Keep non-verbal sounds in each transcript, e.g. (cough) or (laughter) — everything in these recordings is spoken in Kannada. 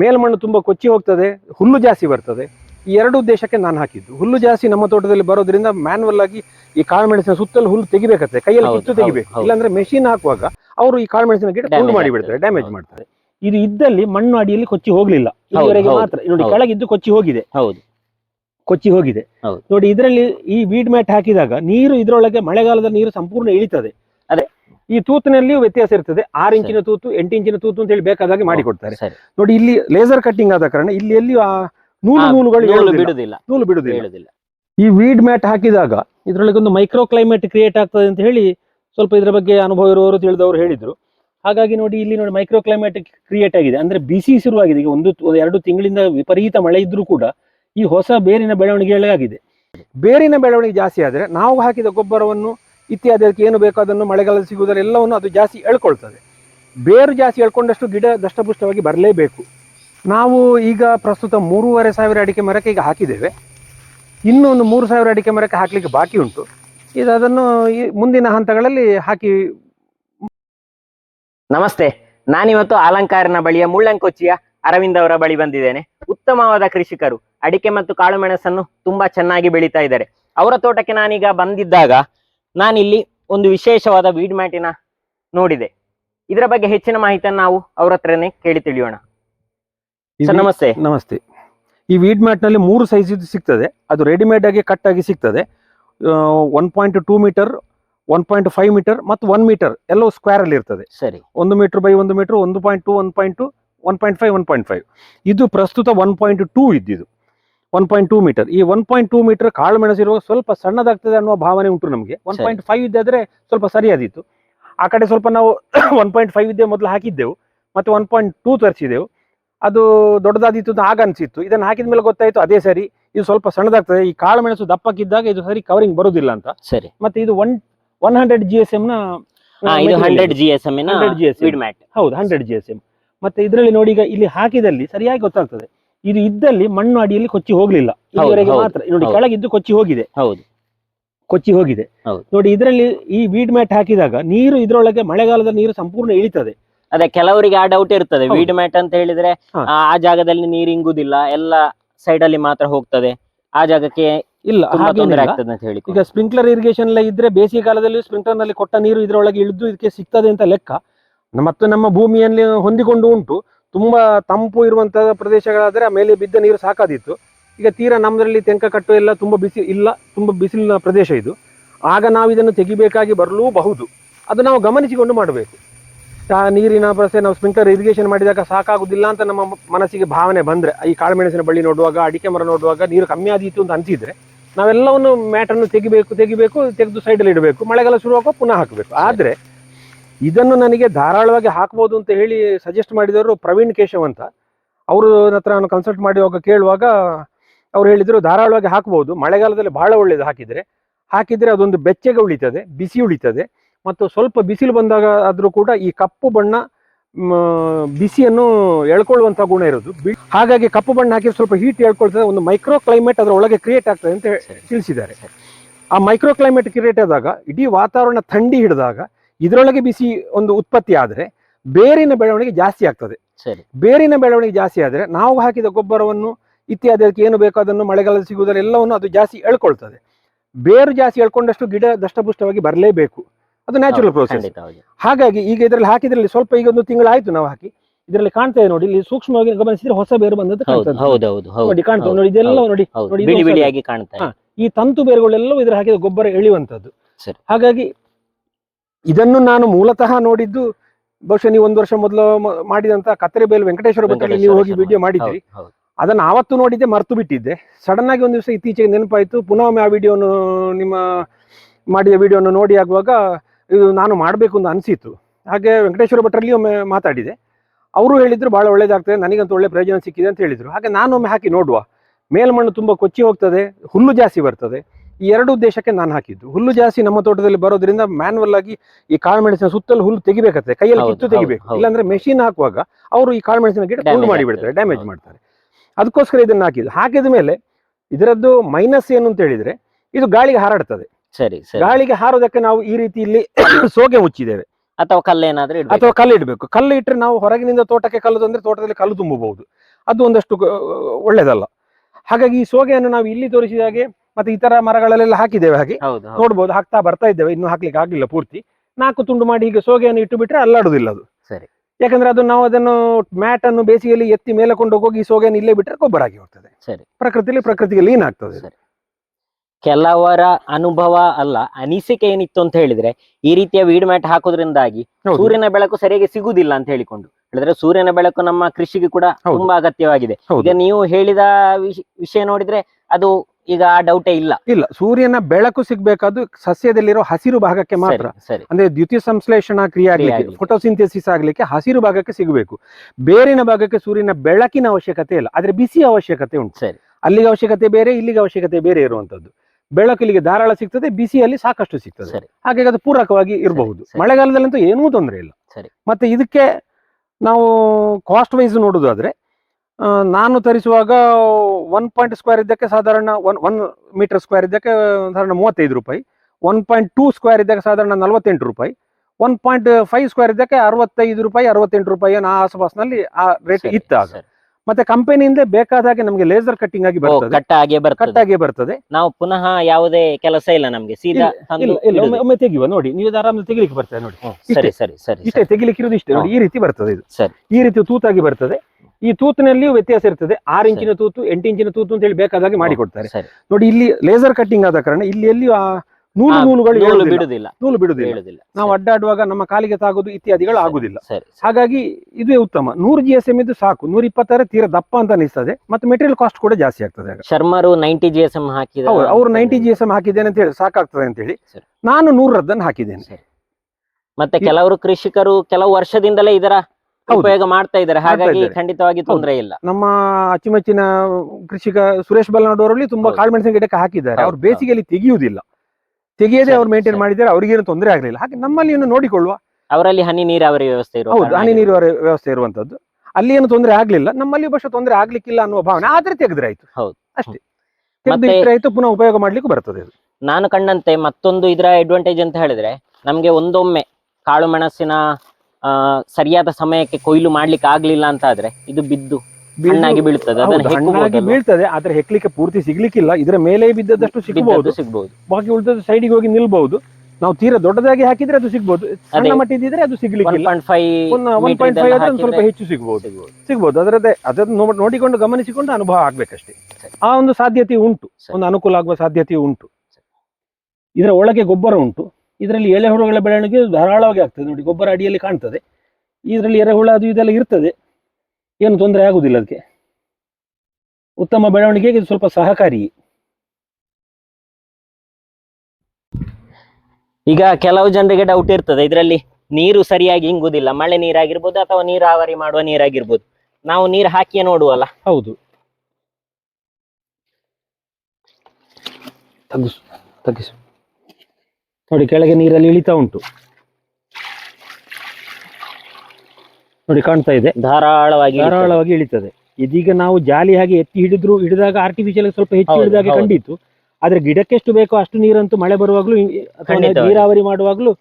ಮೇಲ್ಮಣ್ಣು ತುಂಬಾ ಕೊಚ್ಚಿ ಹೋಗ್ತದೆ ಹುಲ್ಲು ಜಾಸ್ತಿ ಬರ್ತದೆ. ಈ ಎರಡು ಉದ್ದೇಶಕ್ಕೆ ನಾನು ಹಾಕಿದ್ದು. ಹುಲ್ಲು ಜಾಸ್ತಿ ನಮ್ಮ ತೋಟದಲ್ಲಿ ಬರೋದ್ರಿಂದ ಮ್ಯಾನ್ಯಲ್ ಆಗಿ ಈ ಕಾಳುಮೆಣಸಿನ ಸುತ್ತಲೂ ಹುಲ್ಲು ತೆಗಿಬೇಕಾಗ್ತದೆ. ಕೈಯಲ್ಲಿ ಸುತ್ತು ಕಿತ್ತು ತೆಗಿಬೇಕು. ಇಲ್ಲಾಂದ್ರೆ ಮೆಷಿನ್ ಹಾಕುವಾಗ ಅವರು ಈ ಕಾಳುಮೆಣಸಿನ ಗಿಡ ತುಂಡು ಮಾಡಿಬಿಡ್ತಾರೆ ಮಾಡಿ ಬಿಡ್ತಾರೆ ಡ್ಯಾಮೇಜ್. ಮಾಡ್ತಾರೆ. ಇದು ಇದ್ದಲ್ಲಿ ಮಣ್ಣು ಅಡಿಯಲ್ಲಿ ಕೊಚ್ಚಿ ಹೋಗ್ಲಿಲ್ಲ. ಇದುವರೆಗೆ ಮಾತ್ರ. ನೋಡಿ. ಕೆಳಗಿದ್ದು ಕೊಚ್ಚಿ ಹೋಗಿದೆ. ಹೌದು. ಕೊಚ್ಚಿ ಹೋಗಿದೆ. ನೋಡಿ ಇದರಲ್ಲಿ ಈ ವೀಡ್ ಮ್ಯಾಟ್ ಹಾಕಿದಾಗ ನೀರು ಇದರೊಳಗೆ ಮಳೆಗಾಲದ ನೀರು ಸಂಪೂರ್ಣ ಇಳಿತದೆ. ಈ ತೂತಿನಲ್ಲಿ ವ್ಯತ್ಯಾಸ ಇರ್ತದೆ. ಆರು ಇಂಚಿನ ತೂತು ಎಂಟು ಇಂಚಿನ ತೂತು ಅಂತ ಹೇಳಿ ಬೇಕಾದಾಗೆ ಮಾಡಿ ಕೊಡ್ತಾರೆ. ನೋಡಿ ಇಲ್ಲಿ ಲೇಸರ್ ಕಟ್ಟಿಂಗ್ ಆದ ಕಾರಣ ಇಲ್ಲಿ ಎಲ್ಲಿ ಆ ನೂಲು ನೂಲುಗಳು ನೂಲು ಬಿಡುದಿಲ್ಲ. ನೂಲು ಬಿಡುದಿಲ್ಲ. ಈ ವೀಡ್ ಮ್ಯಾಟ್ ಹಾಕಿದಾಗ ಇದರೊಳಗೆ ಒಂದು ಮೈಕ್ರೋ ಕ್ಲೈಮೇಟ್ ಕ್ರಿಯೇಟ್ ಆಗ್ತದೆ ಅಂತ ಹೇಳಿ ಸ್ವಲ್ಪ ಇದರ ಬಗ್ಗೆ ಅನುಭವ ಇರುವವರು ತಿಳಿದವರು ಹೇಳಿದ್ರು. ಹಾಗಾಗಿ ನೋಡಿ ಇಲ್ಲಿ ನೋಡಿ ಮೈಕ್ರೋ ಕ್ಲೈಮೇಟ್ ಕ್ರಿಯೇಟ್ ಆಗಿದೆ. ಅಂದ್ರೆ ಬಿಸಿ ಶುರುವಾಗಿದೆ. ಈಗ ಒಂದು ಒಂದು ಎರಡು ತಿಂಗಳಿಂದ ವಿಪರೀತ ಮಳೆ ಇದ್ರೂ ಕೂಡ ಈ ಹೊಸ ಬೇರಿನ ಬೆಳವಣಿಗೆ ಆಗಿದೆ. ಬೇರಿನ ಬೆಳವಣಿಗೆ ಜಾಸ್ತಿ ಆದ್ರೆ ನಾವು ಹಾಕಿದ ಗೊಬ್ಬರವನ್ನು ಇತ್ಯಾದಿ ಅದಕ್ಕೆ ಏನು ಬೇಕೋ ಅದನ್ನು ಮಳೆಗಾಲದಲ್ಲಿ ಸಿಗುವುದರ ಎಲ್ಲವನ್ನು ಅದು ಜಾಸ್ತಿ ಎಳ್ಕೊಳ್ತದೆ ಬೇರು ಜಾಸ್ತಿ ಎಳ್ಕೊಂಡಷ್ಟು ಗಿಡ ದಷ್ಟಪುಷ್ಟವಾಗಿ ಬರಲೇಬೇಕು. ನಾವು ಈಗ ಪ್ರಸ್ತುತ ಮೂರುವರೆ ಸಾವಿರ ಅಡಿಕೆ ಮರಕ್ಕೆ ಈಗ ಹಾಕಿದ್ದೇವೆ. ಇನ್ನೂ ಒಂದು ಮೂರು ಸಾವಿರ ಅಡಿಕೆ ಮರಕ್ಕೆ ಹಾಕಲಿಕ್ಕೆ ಬಾಕಿ ಉಂಟು. ಇದು ಅದನ್ನು ಮುಂದಿನ ಹಂತಗಳಲ್ಲಿ ಹಾಕಿ ನಮಸ್ತೆ. ನಾನಿವತ್ತು ಅಲಂಕಾರನ ಬಳಿಯ ಮುಳ್ಳಂಕೊಚ್ಚಿಯ ಅರವಿಂದ್ ಅವರ ಬಳಿ ಬಂದಿದ್ದೇನೆ. ಉತ್ತಮವಾದ ಕೃಷಿಕರು. ಅಡಿಕೆ ಮತ್ತು ಕಾಳುಮೆಣಸನ್ನು ತುಂಬಾ ಚೆನ್ನಾಗಿ ಬೆಳೀತಾ ಇದ್ದಾರೆ. ಅವರ ತೋಟಕ್ಕೆ ನಾನೀಗ ಬಂದಿದ್ದಾಗ ನಾನಿಲ್ಲಿ ಒಂದು ವಿಶೇಷವಾದ ವೀಡ್ ಮ್ಯಾಟಿನ ನೋಡಿದೆ. ಇದರ ಬಗ್ಗೆ ಹೆಚ್ಚಿನ ಮಾಹಿತಿಯನ್ನು ನಾವು ಅವ್ರ ಹತ್ರನೇ ಕೇಳಿ ತಿಳಿಯೋಣ. ಸರ್ ನಮಸ್ತೆ. ನಮಸ್ತೆ. ಈ ವೀಡ್ ಮ್ಯಾಟ್ನಲ್ಲಿ ಮೂರು ಸೈಜ್ ಸಿಗ್ತದೆ. ಅದು ರೆಡಿಮೇಡ್ ಆಗಿ ಕಟ್ ಆಗಿ ಸಿಗ್ತದೆ. One point two metre one point five metre ಮತ್ತು ಒನ್ ಮೀಟರ್ ಎಲ್ಲವೂ ಸ್ಕ್ವೇರ್ ಅಲ್ಲಿ ಇರ್ತದೆ. ಸರಿ. ಒಂದು ಮೀಟರ್ ಬೈ ಒಂದು ಮೀಟರ್ ಒಂದು point two one point two one point five one point five ಇದು ಪ್ರಸ್ತುತ ಒನ್ ಪಾಯಿಂಟ್ ಟೂ ಇದ್ದಿದ್ದು. One point two metre. ಈ ಒನ್ ಪಾಯಿಂಟ್ ಟೂ ಮೀಟರ್ ಕಾಳು ಮೆಣಸಿರುವಾಗ ಸ್ವಲ್ಪ ಸಣ್ಣದಾಗ್ತದೆ ಅನ್ನುವ ಭಾವನೆ ಉಂಟು ನಮಗೆ. ಒನ್. ಪಾಯಿಂಟ್ ಫೈವ್ ಇದ್ದಾದ್ರೆ ಸ್ವಲ್ಪ ಸರಿಯಾದಿತ್ತು ಆ ಕಡೆ ಸ್ವಲ್ಪ ನಾವು (coughs) ಒನ್ ಪಾಯಿಂಟ್ ಫೈವ್ ಇದ್ದೇ ಮೊದಲು ಹಾಕಿದ್ದೆವು. ಮತ್ತೆ ಒನ್ ಪಾಯಿಂಟ್ ಟೂ ತರಿಸಿದೆವು. ಅದು ದೊಡ್ಡದಾದಿತ್ತು ಅಂತ ಆಗ ಅನಿಸಿತ್ತು. ಇದನ್ನು ಹಾಕಿದ ಮೇಲೆ ಗೊತ್ತಾಯ್ತು ಅದೇ ಸರಿ. ಇದು ಸ್ವಲ್ಪ ಸಣ್ಣದಾಗ್ತದೆ. ಈ ಕಾಳು ಮೆಣಸು ದಪ್ಪಕ್ಕಿದ್ದಾಗ ಇದು ಸರಿ ಕವರಿಂಗ್ ಬರುವುದಿಲ್ಲ ಅಂತ. ಸರಿ. ಮತ್ತೆ ಇದು one one hundred G S M ನ hundred G S M 100 GSM. Weed mat ಹೌದು ಹಂಡ್ರೆಡ್ ಜಿ ಎಸ್ ಎಂ ಮತ್ತೆ ಇದರಲ್ಲಿ ನೋಡಿ ಈಗ ಇಲ್ಲಿ ಹಾಕಿದಲ್ಲಿ ಸರಿಯಾಗಿ ಗೊತ್ತಾಗ್ತದೆ. ಇದು ಇದ್ದಲ್ಲಿ ಮಣ್ಣು ಅಡಿಯಲ್ಲಿ ಕೊಚ್ಚಿ ಹೋಗ್ಲಿಲ್ಲ. ಇಲ್ಲಿವರೆಗೆ ಮಾತ್ರ. ನೋಡಿ. ಕೆಳಗಿದ್ದು ಕೊಚ್ಚಿ ಹೋಗಿದೆ. ಹೌದು. ಕೊಚ್ಚಿ ಹೋಗಿದೆ. ನೋಡಿ ಇದರಲ್ಲಿ ಈ ವೀಡ್ ಮ್ಯಾಟ್ ಹಾಕಿದಾಗ ನೀರು ಇದರೊಳಗೆ ಮಳೆಗಾಲದ ನೀರು ಸಂಪೂರ್ಣ ಇಳಿತದೆ. ಅದೇ ಕೆಲವರಿಗೆ ಆ ಡೌಟ್ ಇರ್ತದೆ. ವೀಡ್ ಮ್ಯಾಟ್ ಅಂತ ಹೇಳಿದ್ರೆ ಆ ಜಾಗದಲ್ಲಿ ನೀರು ಇಂಗುದಿಲ್ಲ. ಎಲ್ಲ ಸೈಡ್ ಅಲ್ಲಿ ಮಾತ್ರ ಹೋಗ್ತದೆ. ಆ ಜಾಗಕ್ಕೆ ಇಲ್ಲ ಹೇಳಿ ಈಗ ಸ್ಪ್ರಿಂಕ್ಲರ್ ಇರಿಗೇಷನ್ ಎಲ್ಲ ಇದ್ರೆ ಬೇಸಿಗೆ ಕಾಲದಲ್ಲಿ ಸ್ಪ್ರಿಂಕ್ಲರ್ನಲ್ಲಿ ಕೊಟ್ಟ ನೀರು ಇದರೊಳಗೆ ಇಳಿದು ಇದಕ್ಕೆ ಸಿಗ್ತದೆ ಅಂತ ಲೆಕ್ಕ. ಮತ್ತು ನಮ್ಮ ಭೂಮಿಯಲ್ಲಿ ಹೊಂದಿಕೊಂಡು ಉಂಟು. ತುಂಬಾ ತಂಪು ಇರುವಂಥ ಪ್ರದೇಶಗಳಾದರೆ ಮೇಲೆ ಬಿದ್ದ ನೀರು ಸಾಕಾದಿತ್ತು. ಈಗ ತೀರಾ ನಮ್ಮದರಲ್ಲಿ ತೆಂಕ ಕಟ್ಟು ಎಲ್ಲ ತುಂಬಾ ಬಿಸಿ ಇಲ್ಲ, ತುಂಬಾ ಬಿಸಿಲಿನ ಪ್ರದೇಶ ಇದು. ಆಗ ನಾವು ಇದನ್ನು ತೆಗಿಬೇಕಾಗಿ ಬರಲೂಬಹುದು. ಅದು ನಾವು ಗಮನಿಸಿಕೊಂಡು ಮಾಡಬೇಕು. ಆ ನೀರಿನ ಪ್ರಸೆ ನಾವು ಸ್ಪ್ರಿಂಕ್ಲರ್ ಇರಿಗೇಷನ್ ಮಾಡಿದಾಗ ಸಾಕಾಗುದಿಲ್ಲ ಅಂತ ನಮ್ಮ ಮನಸ್ಸಿಗೆ ಭಾವನೆ ಬಂದ್ರೆ. ಈ ಕಾಳುಮೆಣಸಿನ ಬಳ್ಳಿ ನೋಡುವಾಗ, ಅಡಿಕೆ ಮರ ನೋಡುವಾಗ ನೀರು ಕಮ್ಮಿ ಆದೀತು ಅಂತ ಅನಿಸಿದರೆ ನಾವೆಲ್ಲವನ್ನು ಮ್ಯಾಟನ್ನು ತೆಗಿಬೇಕು ತೆಗಿಬೇಕು, ತೆಗೆದು ಸೈಡಲ್ಲಿ ಇಡಬೇಕು. ಮಳೆಗಾಲ ಶುರುವಾಗ ಪುನಃ ಹಾಕಬೇಕು. ಆದ್ರೆ ಇದನ್ನು ನನಗೆ ಧಾರಾಳವಾಗಿ ಹಾಕ್ಬೋದು ಅಂತ ಹೇಳಿ ಸಜೆಸ್ಟ್ ಮಾಡಿದವರು ಪ್ರವೀಣ್ ಕೇಶವ್ ಅಂತ. ಅವರು ಹತ್ರ ನಾನು ಕನ್ಸಲ್ಟ್ ಮಾಡುವಾಗ ಕೇಳುವಾಗ ಅವ್ರು ಹೇಳಿದ್ರು ಧಾರಾಳವಾಗಿ ಹಾಕ್ಬೋದು ಮಳೆಗಾಲದಲ್ಲಿ ಬಹಳ ಒಳ್ಳೇದು ಹಾಕಿದರೆ. ಹಾಕಿದರೆ ಅದೊಂದು ಬೆಚ್ಚಗೆ ಉಳಿತದೆ ಬಿಸಿ ಉಳಿತದೆ. ಮತ್ತು ಸ್ವಲ್ಪ ಬಿಸಿಲು ಬಂದಾಗ ಆದರೂ ಕೂಡ ಈ ಕಪ್ಪು ಬಣ್ಣ ಬಿಸಿಯನ್ನು ಎಳ್ಕೊಳ್ಳುವಂಥ ಗುಣ ಇರೋದು. ಬಿ- ಹಾಗಾಗಿ ಕಪ್ಪು ಬಣ್ಣ ಹಾಕಿ ಸ್ವಲ್ಪ ಹೀಟ್ ಎಳ್ಕೊಳ್ತದೆ ಒಂದು ಮೈಕ್ರೋ ಕ್ಲೈಮೇಟ್ ಅದರ ಒಳಗೆ ಕ್ರಿಯೇಟ್ ಆಗ್ತದೆ ಅಂತ ತಿಳಿಸಿದ್ದಾರೆ. ಆ ಮೈಕ್ರೋ ಕ್ಲೈಮೇಟ್ ಕ್ರಿಯೇಟ್ ಆದಾಗ ಇಡೀ ವಾತಾವರಣ ಥಂಡಿ ಹಿಡಿದಾಗ ಇದರೊಳಗೆ ಬಿಸಿ ಒಂದು ಉತ್ಪತ್ತಿ ಆದರೆ ಬೇರಿನ ಬೆಳವಣಿಗೆ ಜಾಸ್ತಿ ಆಗ್ತದೆ. ಸರಿ. ಬೇರಿನ ಬೆಳವಣಿಗೆ ಜಾಸ್ತಿ ಆದರೆ ನಾವು ಹಾಕಿದ ಗೊಬ್ಬರವನ್ನು ಇತ್ಯಾದಿ ಅದಕ್ಕೆ ಏನು ಬೇಕೋ ಅದನ್ನು ಮಳೆಗಾಲದಲ್ಲಿ ಸಿಗುವುದರ ಎಲ್ಲವನ್ನು ಅದು ಜಾಸ್ತಿ ಎಳ್ಕೊಳ್ತದೆ. ಬೇರು ಜಾಸ್ತಿ ಎಳ್ಕೊಂಡಷ್ಟು ಗಿಡ ದಷ್ಟಪುಷ್ಟವಾಗಿ ಬರಲೇಬೇಕು. ಅದು ನ್ಯಾಚುರಲ್ ಪ್ರೋಸೆಸ್ ಹಾಗಾಗಿ ಈಗ ಇದರಲ್ಲಿ ಹಾಕಿದ್ರಲ್ಲಿ ಸ್ವಲ್ಪ ಈಗ ಒಂದು ತಿಂಗಳಾಯ್ತು ನಾವು ಹಾಕಿ. ಇದರಲ್ಲಿ ಕಾಣ್ತೇವೆ ನೋಡಿ ಇಲ್ಲಿ ಸೂಕ್ಷ್ಮವಾಗಿ ಗಮನಿಸಿದ್ರೆ ಹೊಸ ಬೇರು ಬಂದದ್ದು ನೋಡಿ ಕಾಣ್ತದೆ ನೋಡಿ ಇದೆಲ್ಲ ನೋಡಿ ನೋಡಿ. ಈ ತಂತು ಬೇರುಗಳೆಲ್ಲವೂ ಇದ್ರ ಹಾಕಿದ ಗೊಬ್ಬರ ಎಳಿಯುವಂತದ್ದು. ಹಾಗಾಗಿ ಇದನ್ನು ನಾನು ಮೂಲತಃ ನೋಡಿದ್ದು ಬಹುಶಃ ನೀವು ಒಂದು ವರ್ಷ ಮೊದಲು ಮಾಡಿದಂತ ಕತ್ತರೆ ಬೇಲ್ ವೆಂಕಟೇಶ್ವರ ಬಗ್ಗೆ ನೀವು ಹೋಗಿ ವಿಡಿಯೋ. ಮಾಡಿದ್ರಿ ಅದನ್ನ ಆವತ್ತು ನೋಡಿದ್ದೆ ಮರ್ತು ಬಿಟ್ಟಿದ್ದೆ. ಸಡನ್ ಆಗಿ ಒಂದು ದಿವಸ ಇತ್ತೀಚೆಗೆ ನೆನಪಾಯ್ತು. ಪುನಃ ಒಮ್ಮೆ ಆ ವಿಡಿಯೋನು ನಿಮ್ಮ ಮಾಡಿದ ವಿಡಿಯೋನು ನೋಡಿ ಆಗುವಾಗ ಇದು ನಾನು ಮಾಡಬೇಕು ಅಂತ ಅನಿಸಿತು ಹಾಗೆ ವೆಂಕಟೇಶ್ವರ ಭಟ್ರಲ್ಲಿ ಒಮ್ಮೆ ಮಾತಾಡಿದೆ. ಅವರು ಹೇಳಿದ್ರು ಬಹಳ ಒಳ್ಳೇದಾಗ್ತದೆ. ನನಗಂತೂ ಒಳ್ಳೆ ಪ್ರಯೋಜನ ಸಿಕ್ಕಿದೆ ಅಂತ ಹೇಳಿದ್ರು. ಹಾಗೆ ನಾನು ಒಮ್ಮೆ ಹಾಕಿ ನೋಡುವ. ಮೇಲ್ಮಣ್ಣು ತುಂಬಾ ಕೊಚ್ಚಿ ಹೋಗ್ತದೆ ಹುಲ್ಲು ಜಾಸ್ತಿ ಬರ್ತದೆ. ಈ ಎರಡು ಉದ್ದೇಶಕ್ಕೆ ನಾನು ಹಾಕಿದ್ದು. ಹುಲ್ಲು ಜಾಸ್ತಿ ನಮ್ಮ ತೋಟದಲ್ಲಿ ಬರೋದ್ರಿಂದ ಮ್ಯಾನ್ವಲ್ ಆಗಿ ಈ ಕಾಳು ಮೆಣಸಿನ ಸುತ್ತಲೂ ಹುಲ್ಲು ತೆಗಿಬೇಕಾಗ್ತದೆ. ಕೈಯಲ್ಲಿ ಕಿತ್ತು ತೆಗಿಬೇಕು. ಇಲ್ಲಾಂದ್ರೆ ಮೆಷಿನ್ ಹಾಕುವಾಗ ಅವರು ಈ ಕಾಳು ಮೆಣಸಿನ ಗಿಡ ಮಾಡಿ ಆಗ್ತದೆ. ಬಿಡ್ತಾರೆ ಡ್ಯಾಮೇಜ್ ಮಾಡ್ತಾರೆ. ಅದಕ್ಕೋಸ್ಕರ ಇದನ್ನ ಹಾಕಿದ್ದು. ಹಾಕಿದ ಮೇಲೆ ಇದರದ್ದು ಮೈನಸ್ ಏನು ಅಂತ ಹೇಳಿದ್ರೆ ಇದು ಗಾಳಿಗೆ ಹಾರಾಡ್ತದೆ. ಸರಿ ಗಾಳಿಗೆ ಹಾರೋದಕ್ಕೆ ನಾವು ಈ ರೀತಿ ಇಲ್ಲಿ (coughs) ಸೋಗೆ ಮುಚ್ಚಿದ್ದೇವೆ. ಅಥವಾ ಕಲ್ಲೇನಾದ್ರೂ ಇಡ್ಬೇಕು. ಅಥವಾ ಕಲ್ಲು ಇಡಬೇಕು. ಕಲ್ಲು ಇಟ್ಟರೆ ನಾವು ಹೊರಗಿನಿಂದ ತೋಟಕ್ಕೆ ಕಲ್ಲು ತಂದ್ರೆ ತೋಟದಲ್ಲಿ ಕಲ್ಲು ತುಂಬಬಹುದು. ಅದು ಒಂದಷ್ಟು ಒಳ್ಳೇದಲ್ಲ. ಹಾಗಾಗಿ ಈ ಸೋಗೆಯನ್ನು ನಾವು ಇಲ್ಲಿ ತೋರಿಸಿದ ಹಾಗೆ ಮತ್ತೆ ಇತರ ಮರಗಳಲ್ಲೆಲ್ಲ ಹಾಕಿದ್ದೇವೆ ಹಾಗೆ. ನೋಡ್ಬೋದು ಹಾಕ್ತಾ ಬರ್ತಾ ಇದ್ದೇವೆ. ಇನ್ನು ಹಾಕ್ಲಿಕ್ಕೆ ಆಗ್ಲಿಲ್ಲ ಪೂರ್ತಿ. ನಾಲ್ಕು ತುಂಡು ಮಾಡಿ ಈಗ ಸೋಗೆಯನ್ನು ಇಟ್ಟು ಬಿಟ್ರೆ ಅಲ್ಲಾಡುದಿಲ್ಲ ಅದು. ಸರಿ. ಯಾಕಂದ್ರೆ ಅದು ನಾವು ಅದನ್ನು ಮ್ಯಾಟ್ ಅನ್ನು ಬೇಸಿಗೆಯಲ್ಲಿ ಎತ್ತಿ ಮೇಲೆ ಕೊಂಡು ಹೋಗಿ ಈ ಸೋಗೆಯನ್ನು ಇಲ್ಲೇ ಬಿಟ್ರೆ ಗೊಬ್ಬರ ಆಗಿ ಹೋಗ್ತದೆ. ಸರಿ. ಪ್ರಕೃತಿಯಲ್ಲಿ ಪ್ರಕೃತಿಗೆ ಲೀನ್ ಆಗ್ತದೆ ಸರಿ. ಕೆಲವರ ಅನುಭವ ಅಲ್ಲ ಅನಿಸಿಕೆ ಏನಿತ್ತು ಅಂತ ಹೇಳಿದ್ರೆ ಈ ರೀತಿಯ ವೀಡ್ ಮ್ಯಾಟ್ ಹಾಕೋದ್ರಿಂದಾಗಿ ಸೂರ್ಯನ ಬೆಳಕು ಸರಿಯಾಗಿ ಸಿಗುದಿಲ್ಲ ಅಂತ ಹೇಳಿಕೊಂಡು ಹೇಳಿದ್ರೆ ಸೂರ್ಯನ ಬೆಳಕು ನಮ್ಮ ಕೃಷಿಗೆ ಕೂಡ ತುಂಬಾ ಅಗತ್ಯವಾಗಿದೆ. ಈಗ ನೀವು ಹೇಳಿದ ವಿಷ- ವಿಷಯ ನೋಡಿದ್ರೆ ಅದು ಈಗ ಆ ಡೌಟೇ ಇಲ್ಲ. ಇಲ್ಲ ಸೂರ್ಯನ ಬೆಳಕು ಸಿಗ್ಬೇಕಾದ್ದು ಸಸ್ಯದಲ್ಲಿರೋ ಹಸಿರು ಭಾಗಕ್ಕೆ ಮಾತ್ರ. ಸರಿ. ಅಂದ್ರೆ ದ್ವಿತೀಯ ಸಂಶ್ಲೇಷಣಾ ಕ್ರಿಯೆ ಆಗ್ಲಿಕ್ಕೆ. ಫೋಟೋಸಿಂಥೆಸಿಸ್ ಆಗ್ಲಿಕ್ಕೆ ಹಸಿರು ಭಾಗಕ್ಕೆ ಸಿಗಬೇಕು. ಬೇರಿನ ಭಾಗಕ್ಕೆ ಸೂರ್ಯನ ಬೆಳಕಿನ ಅವಶ್ಯಕತೆ ಇಲ್ಲ ಆದ್ರೆ ಬಿಸಿ ಅವಶ್ಯಕತೆ ಉಂಟು. ಸರಿ. ಅಲ್ಲಿಗೆ ಅವಶ್ಯಕತೆ ಬೇರೆ ಇಲ್ಲಿಗೆ ಅವಶ್ಯಕತೆ ಬೇರೆ ಇರುವಂತದ್ದು. ಬೆಳಕು ಇಲ್ಲಿಗೆ ಧಾರಾಳ ಸಿಗ್ತದೆ ಬಿಸಿಯಲ್ಲಿ ಸಾಕಷ್ಟು ಸಿಗ್ತದೆ. ಹಾಗೆ ಹಾಗಾಗಿ ಅದು ಪೂರಕವಾಗಿ ಇರಬಹುದು. ಮಳೆಗಾಲದಲ್ಲಂತೂ ಏನೂ ತೊಂದರೆ ಇಲ್ಲ. ಸರಿ. ಮತ್ತೆ ಇದಕ್ಕೆ ನಾವು ಕಾಸ್ಟ್ ವೈಸ್ ನೋಡುದಾದ್ರೆ ನಾನು ತರಿಸುವಾಗ ಒನ್ ಪಾಯಿಂಟ್ ಸ್ಕ್ವೇರ್ ಇದ್ದಕ್ಕೆ ಸಾಧಾರಣ ಒನ್ ಒನ್ ಮೀಟರ್ ಸ್ಕ್ವೇರ್ ಇದ್ದಕ್ಕೆ ಸಾಧಾರಣ ಮೂವತ್ತೈದು ರೂಪಾಯಿ. ಒನ್ ಪಾಯಿಂಟ್ ಟೂ ಸ್ಕ್ವೇರ್ ಇದ್ದಕ್ಕೆ ಸಾಧಾರಣ ನಲವತ್ತೆಂಟು ರೂಪಾಯಿ. ಒನ್ ಪಾಯಿಂಟ್ ಫೈವ್ ಸ್ಕ್ವೇರ್ ಇದ್ದಕ್ಕೆ ಅರವತ್ತೈದು ರೂಪಾಯಿ ಅರವತ್ತೆಂಟು ರೂಪಾಯಿ ಆ ಆಸುಪಾಸಿನಲ್ಲಿ ಆ ರೇಟ್ ಇತ್ತು ಇತ್ತಾಗ ಮತ್ತೆ ಕಂಪನಿಯಿಂದ ಬೇಕಾದ ಹಾಗೆ ನಮಗೆ ಲೇಸರ್ ಕಟ್ಟಿಂಗ್ ಆಗಿ ಬರ್ತದೆ. ಕಟ್ಟ ಹಾಗೆ ಬರ್ತದೆ. ಕಟ್ಟಾಗಿ ಬರ್ತದೆ. ನಾವು ಪುನಃ ಯಾವುದೇ ಕೆಲಸ ಇಲ್ಲ ನಮಗೆ ಸೀದಾ ಇಲ್ಲ ಇಲ್ಲ ಒಮ್ಮೆ ತೆಗಿಯುವ ನೋಡಿ ನೀವು ಆರಾಮಲ್ಲಿ ತೆಗಿಲಿಕ್ಕೆ ಬರ್ತದೆ ನೋಡಿ. ಸರಿ ಸರಿ ಸರಿ ಇಷ್ಟೇ ತೆಗಿಲಿಕ್ಕೆ ಇರೋದು ಇಷ್ಟೇ ನೋಡಿ ಈ ರೀತಿ ಬರ್ತದೆ ಇದು. ಸರಿ. ಈ ರೀತಿ ತೂತಾಗಿ ಬರ್ತದೆ. ಈ ತೂತಿನಲ್ಲಿ ವ್ಯತ್ಯಾಸ ಇರ್ತದೆ. ಆರು ಇಂಚಿನ ತೂತು ಎಂಟು ಇಂಚಿನ ತೂತು ಅಂತ ಹೇಳಿ ಬೇಕಾದಾಗ ಮಾಡಿಕೊಡ್ತಾರೆ. ನೋಡಿ ಇಲ್ಲಿ ಲೇಸರ್ ಕಟ್ಟಿಂಗ್ ಆದ ಕಾರಣ ಇಲ್ಲಿ ಎಲ್ಲಿ ಆ ನೂಲು ನೂಲುಗಳು. ಬಿಡುದಿಲ್ಲ ನೂಲು ಬಿಡುದಿಲ್ಲ ನಾವು ಅಡ್ಡಾಡುವಾಗ ನಮ್ಮ ಕಾಲಿಗೆ ತಾಗೋದು ಇತ್ಯಾದಿಗಳು ಆಗುದಿಲ್ಲ. ಹಾಗಾಗಿ ಇದೇ ಉತ್ತಮ. ನೂರು ಜಿ ಎಸ್ ಎಂ ಇದು ಸಾಕು. ನೂರ ಇಪ್ಪತ್ತರ ತೀರ ದಪ್ಪ ಅಂತ ಅನಿಸ್ತದೆ. ಮತ್ತೆ ಮೆಟೀರಿಯಲ್ ಕಾಸ್ಟ್ ಕೂಡ ಜಾಸ್ತಿ ಆಗ್ತದೆ ಶರ್ಮಾರು ನೈಂಟಿ ಜಿ ಎಸ್ ಎಂ ಹಾಕಿದ ಅವ್ರು ನೈಂಟಿ ಜಿ ಎಸ್ ಎಂ ಹಾಕಿದ್ದೇನೆ ಅಂತ ಹೇಳಿ ಸಾಕಾಗ್ತದೆ ಅಂತ ಹೇಳಿ. ನಾನು ನೂರದ್ದನ್ನು ಹಾಕಿದ್ದೇನೆ. ಮತ್ತೆ ಕೆಲವರು ಕೃಷಿಕರು ಕೆಲವು ವರ್ಷದಿಂದಲೇ ಇದರ. ಉಪಯೋಗ ಮಾಡ್ತಾ ಇದ್ದಾರೆ. ಹಾಗಾಗಿ ಖಂಡಿತವಾಗಿ ತೊಂದರೆ ಇಲ್ಲ. ನಮ್ಮ ಅಚ್ಚುಮೆಚ್ಚಿನ ಕೃಷಿಕ ಸುರೇಶ್ ಬಲ್ನಾಡವರಲ್ಲಿ ತುಂಬಾ ಕಾಳು ಮೆಣಸಿನ ಗಿಡಕ್ಕೆ ಹಾಕಿದ್ದಾರೆ. ಅವ್ರು ಬೇಸಿಗೆಯಲ್ಲಿ ತೆಗೆಯುವುದಿಲ್ಲ. ತೆಗೆಯದೆ ಅವ್ರು ಮೇಂಟೈನ್. ಮಾಡಿದ್ದಾರೆ. ಅವ್ರಿಗೇನು ತೊಂದರೆ ಆಗಲಿಲ್ಲ. ಹಾಗೆ ನಮ್ಮಲ್ಲಿ ಏನು ನೋಡಿಕೊಳ್ಳುವ. ಅವರಲ್ಲಿ ಹನಿ ನೀರಾವರಿ ವ್ಯವಸ್ಥೆ ಇರುವ ಹೌದು ಹನಿ. ನೀರಾವರಿ ವ್ಯವಸ್ಥೆ ಇರುವಂತದ್ದು ಅಲ್ಲಿ ಏನು ತೊಂದರೆ ಆಗ್ಲಿಲ್ಲ. ನಮ್ಮಲ್ಲಿ ಬಹುಶಃ ತೊಂದರೆ ಆಗ್ಲಿಕ್ಕಿಲ್ಲ ಅನ್ನುವ ಭಾವನೆ. ಆದ್ರೆ ತೆಗೆದ್ರೆ ಆಯ್ತು ಹೌದು. ಅಷ್ಟೇ. ಆಯ್ತು ಪುನಃ ಉಪಯೋಗ ಮಾಡ್ಲಿಕ್ಕೂ ಬರ್ತದೆ ನಾನು ಕಂಡಂತೆ ಮತ್ತೊಂದು ಇದರ ಅಡ್ವಾಂಟೇಜ್ ಅಂತ ಹೇಳಿದ್ರೆ ನಮ್ಗೆ ಒಂದೊಮ್ಮೆ ಕಾಳು ಮೆಣಸಿನ ಸರಿಯಾದ ಸಮಯಕ್ಕೆ ಕೊಯ್ಲು ಮಾಡ್ಲಿಕ್ಕೆ ಆಗ್ಲಿಲ್ಲ ಅಂತ ಆದ್ರೆ ಇದು ಬಿದ್ದು ಹಣ್ಣಾಗಿ ಬೀಳ್ತದೆ ಹಣ್ಣಾಗಿ? ಬೀಳ್ತದೆ ಆದ್ರೆ ಹೆಕ್ಲಿಕ್ಕೆ ಪೂರ್ತಿ ಸಿಗ್ಲಿಕ್ಕಿಲ್ಲ. ಇದರ ಮೇಲೆ ಬಿದ್ದದಷ್ಟು ಸಿಗಬಹುದು ಸಿಗ್ಬಹುದು ಬಾಕಿ ಉಳಿದದ್ದು ಸೈಡಿಗೆ ಹೋಗಿ ನಿಲ್ಬಹುದು ನಾವು ತೀರಾ ದೊಡ್ಡದಾಗಿ ಹಾಕಿದ್ರೆ ಅದು ಸಿಗ್ಬಹುದು ಸಣ್ಣ. ಮಟ್ಟಿದ್ರೆ ಅದು ಸಿಗ್ಲಿಕ್ಕೆ point five one point five ಆದ್ರೆ ಸ್ವಲ್ಪ ಹೆಚ್ಚು ಸಿಗ್ಬಹುದು ಸಿಗ್ಬೋದು. ಅದರದ್ದೇ ಅದನ್ನು ನೋಡಿಕೊಂಡು ಗಮನಿಸಿಕೊಂಡು ಅನುಭವ ಆಗ್ಬೇಕಷ್ಟೇ. ಆ ಒಂದು ಸಾಧ್ಯತೆ ಉಂಟು. ಒಂದು ಅನುಕೂಲ ಆಗುವ ಸಾಧ್ಯತೆ ಉಂಟು. ಇದರ ಒಳಗೆ ಗೊಬ್ಬರ ಉಂಟು. ಇದರಲ್ಲಿ ಎಳೆಹುಳುಗಳ ಬೆಳವಣಿಗೆ ಧಾರಾಳವಾಗಿ ಆಗ್ತದೆ. ನೋಡಿ ಗೊಬ್ಬರ ಅಡಿಯಲ್ಲಿ ಕಾಣ್ತದೆ. ಇದರಲ್ಲಿ ಎರೆಹುಳ ಅದು ಇದೆಲ್ಲ ಇರ್ತದೆ. ಏನು ತೊಂದರೆ ಆಗುದಿಲ್ಲ ಅದಕ್ಕೆ ಉತ್ತಮ ಬೆಳವಣಿಗೆಗೆ ಇದು ಸ್ವಲ್ಪ ಸಹಕಾರಿ ಈಗ ಕೆಲವು ಜನರಿಗೆ ಡೌಟ್ ಇರ್ತದೆ. ಇದರಲ್ಲಿ ನೀರು ಸರಿಯಾಗಿ ಇಂಗುದಿಲ್ಲ. ಮಳೆ ನೀರಾಗಿರ್ಬೋದು ಅಥವಾ ನೀರಾವರಿ ಮಾಡುವ ನೀರಾಗಿರ್ಬೋದು. ನಾವು ನೀರು ಹಾಕಿಯೇ ನೋಡುವಲ್ಲ. ಹೌದು. ತಗ್ಗಿಸು ತಗ್ಗಿಸು. ನೋಡಿ ಕೆಳಗೆ ನೀರಲ್ಲಿ ಇಳಿತಾ ಉಂಟು. ನೋಡಿ ಕಾಣ್ತಾ ಇದೆ. ಧಾರಾಳವಾಗಿ ಧಾರಾಳವಾಗಿ ಇಳಿತದೆ. ಇದೀಗ ನಾವು ಜಾಲಿ ಹಾಗೆ ಎತ್ತಿ ಹಿಡಿದ್ರು ಹಿಡಿದಾಗ ಆರ್ಟಿಫಿಷಿಯಲ್ ಸ್ವಲ್ಪ ಹೆಚ್ಚು ಹಿಡಿದಾಗ ಕಂಡಿತ್ತು. ಆದ್ರೆ ಗಿಡಕ್ಕೆ ಎಷ್ಟು ಬೇಕೋ ಅಷ್ಟು ನೀರಂತೂ ಮಳೆ ಬರುವಾಗ್ಲೂ. ನೀರಾವರಿ ಮಾಡುವಾಗ್ಲೂ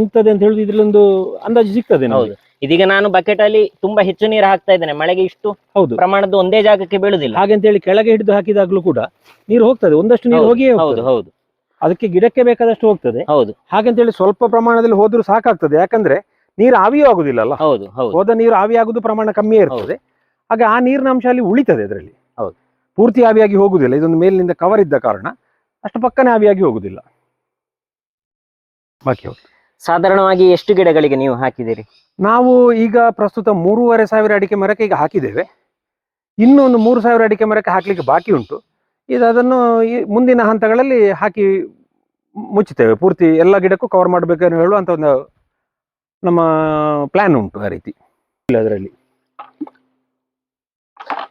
ಇಂಗ್ತದೆ ಅಂತ ಹೇಳುದು ಇದ್ರಲ್ಲೊಂದು ಅಂದಾಜು ಸಿಗ್ತದೆ ಹೌದು. ಇದೀಗ ನಾನು ಬಕೆಟ್ ಅಲ್ಲಿ ತುಂಬಾ ಹೆಚ್ಚು ನೀರು ಹಾಕ್ತಾ ಇದ್ದೇನೆ. ಮಳೆಗೆ ಇಷ್ಟು ಹೌದು. ಪ್ರಮಾಣದ ಒಂದೇ ಜಾಗಕ್ಕೆ ಬೀಳುದಿಲ್ಲ. ಹೇಳಿ ಕೆಳಗೆ ಹಿಡಿದು ಹಾಕಿದಾಗ್ಲೂ ಕೂಡ ನೀರು ಹೋಗ್ತದೆ. ಒಂದಷ್ಟು ನೀರು ಹೋಗಿ ಹೋಗಿಯೇ ಹೌದು ಹೌದು. ಅದಕ್ಕೆ ಗಿಡಕ್ಕೆ ಬೇಕಾದಷ್ಟು ಹೋಗ್ತದೆ. ಹೌದು. ಹಾಗಂತೇಳಿ ಸ್ವಲ್ಪ ಪ್ರಮಾಣದಲ್ಲಿ ಹೋದ್ರೂ ಸಾಕಾಗ್ತದೆ. ಯಾಕಂದ್ರೆ ನೀರು ಆವಿಯೂ ಆಗುದಿಲ್ಲಲ್ಲ? ಹೌದು ಹೌದು. ಹೋದ ನೀರು ಆವಿ ಆಗುದು ಪ್ರಮಾಣ ಕಮ್ಮಿ ಇರ್ತದೆ. ಹಾಗೆ ಆ ನೀರಿನ ಅಂಶ ಅಲ್ಲಿ ಉಳಿತದೆ ಅದರಲ್ಲಿ. ಹೌದು. ಪೂರ್ತಿ ಆವಿಯಾಗಿ ಹೋಗುದಿಲ್ಲ. ಇದೊಂದು ಮೇಲಿನಿಂದ ಕವರ್ ಇದ್ದ ಕಾರಣ ಅಷ್ಟು ಪಕ್ಕನೆ ಆವಿಯಾಗಿ ಹೋಗುದಿಲ್ಲ. ಬಾಕಿ ಹೌದು ಸಾಧಾರಣವಾಗಿ ಎಷ್ಟು ಗಿಡಗಳಿಗೆ ನೀವು ಹಾಕಿದ್ದೀರಿ? ನಾವು ಈಗ ಪ್ರಸ್ತುತ ಮೂರುವರೆ ಸಾವಿರ ಅಡಿಕೆ ಮರಕ್ಕೆ ಈಗ ಹಾಕಿದ್ದೇವೆ. ಇನ್ನೂ ಒಂದು ಮೂರು ಸಾವಿರ ಅಡಿಕೆ ಮರಕ್ಕೆ ಹಾಕ್ಲಿಕ್ಕೆ ಬಾಕಿ ಉಂಟು. ಇದು ಅದನ್ನು ಈ ಮುಂದಿನ ಹಂತಗಳಲ್ಲಿ ಹಾಕಿ ಮುಚ್ಚುತ್ತೇವೆ. ಪೂರ್ತಿ ಎಲ್ಲ ಗಿಡಕ್ಕೂ ಕವರ್ ಮಾಡಬೇಕನ್ನು ಹೇಳುವಂತ ಒಂದು ನಮ್ಮ ಪ್ಲಾನ್ ಉಂಟು ಆ ರೀತಿ. ಇಲ್ಲ ಅದರಲ್ಲಿ.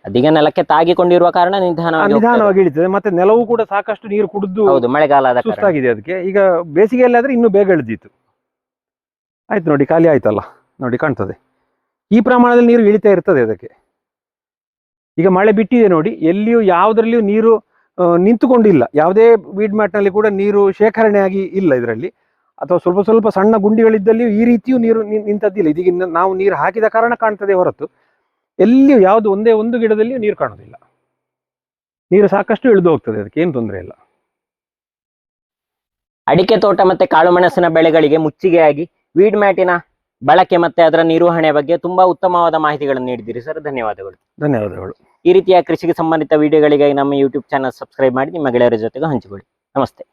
ಅದೀಗ ನೆಲಕ್ಕೆ ತಾಗಿಕೊಂಡಿರುವ ಕಾರಣ ಆ ನಿಧಾನವಾಗಿ ನಿಧಾನವಾಗಿ ಇಳಿತದೆ. ಮತ್ತೆ ನೆಲವು ಕೂಡ ಸಾಕಷ್ಟು ನೀರು ಕುಡಿದು ಹೌದು ಮಳೆಗಾಲ ಆದ ಕಾರಣ. ಸುಸ್ತಾಗಿದೆ ಅದಕ್ಕೆ. ಈಗ ಬೇಸಿಗೆಯಲ್ಲಿ ಆದ್ರೆ ಇನ್ನೂ ಬೇಗ ಇಳಿದಿತ್ತು. ಆಯ್ತು ನೋಡಿ ಖಾಲಿ ಆಯ್ತಲ್ಲ. ನೋಡಿ ಕಾಣ್ತದೆ. ಈ ಪ್ರಮಾಣದಲ್ಲಿ ನೀರು ಇಳಿತಾ ಇರ್ತದೆ ಅದಕ್ಕೆ. ಈಗ ಮಳೆ ಬಿಟ್ಟಿದೆ ನೋಡಿ, ಎಲ್ಲಿಯೂ ಯಾವುದರಲ್ಲಿಯೂ ನೀರು ನಿಂತುಕೊಂಡಿಲ್ಲ. ಯಾವುದೇ ವೀಡ್ ಮ್ಯಾಟ್ನಲ್ಲಿ ಕೂಡ ನೀರು ಶೇಖರಣೆ ಆಗಿ ಇಲ್ಲ ಇದರಲ್ಲಿ. ಅಥವಾ ಸ್ವಲ್ಪ ಸ್ವಲ್ಪ ಸಣ್ಣ ಗುಂಡಿಗಳಿದ್ದಲ್ಲಿಯೂ ಈ ರೀತಿಯೂ ನೀರು ನಿಂತದ್ದಿಲ್ಲ. ಇದೀಗ ನಾವು ನೀರು ಹಾಕಿದ ಕಾರಣ ಕಾಣ್ತದೆ ಹೊರತು. ಎಲ್ಲಿಯೂ ಯಾವುದು ಒಂದೇ ಒಂದು ಗಿಡದಲ್ಲಿಯೂ ನೀರು ಕಾಣೋದಿಲ್ಲ. ನೀರು ಸಾಕಷ್ಟು ಇಳಿದು ಹೋಗ್ತದೆ, ಅದಕ್ಕೆ ಏನು ತೊಂದರೆ ಇಲ್ಲ. ಅಡಿಕೆ ತೋಟ ಮತ್ತೆ ಕಾಳುಮೆಣಸಿನ ಬೆಳೆಗಳಿಗೆ ಮುಚ್ಚಿಗೆಯಾಗಿ ವೀಡ್ ಮ್ಯಾಟಿನ ಬಳಕೆ ಮತ್ತೆ ಅದರ ನಿರ್ವಹಣೆ ಬಗ್ಗೆ ತುಂಬಾ ಉತ್ತಮವಾದ ಮಾಹಿತಿಗಳನ್ನು ನೀಡಿದ್ದೀರಿ ಸರ್. ಧನ್ಯವಾದಗಳು. ಧನ್ಯವಾದಗಳು. ಈ ರೀತಿಯ ಕೃಷಿಗೆ ಸಂಬಂಧಿತ ವಿಡಿಯೋಗಳಿಗಾಗಿ ನಮ್ಮ ಯೂಟ್ಯೂಬ್ ಚಾನಲ್ ಸಬ್ಸ್ಕ್ರೈಬ್ ಮಾಡಿ ನಿಮ್ಮ ಗೆಳೆಯರ ಜೊತೆಗೆ ಹಂಚಿಕೊಳ್ಳಿ. ನಮಸ್ತೆ.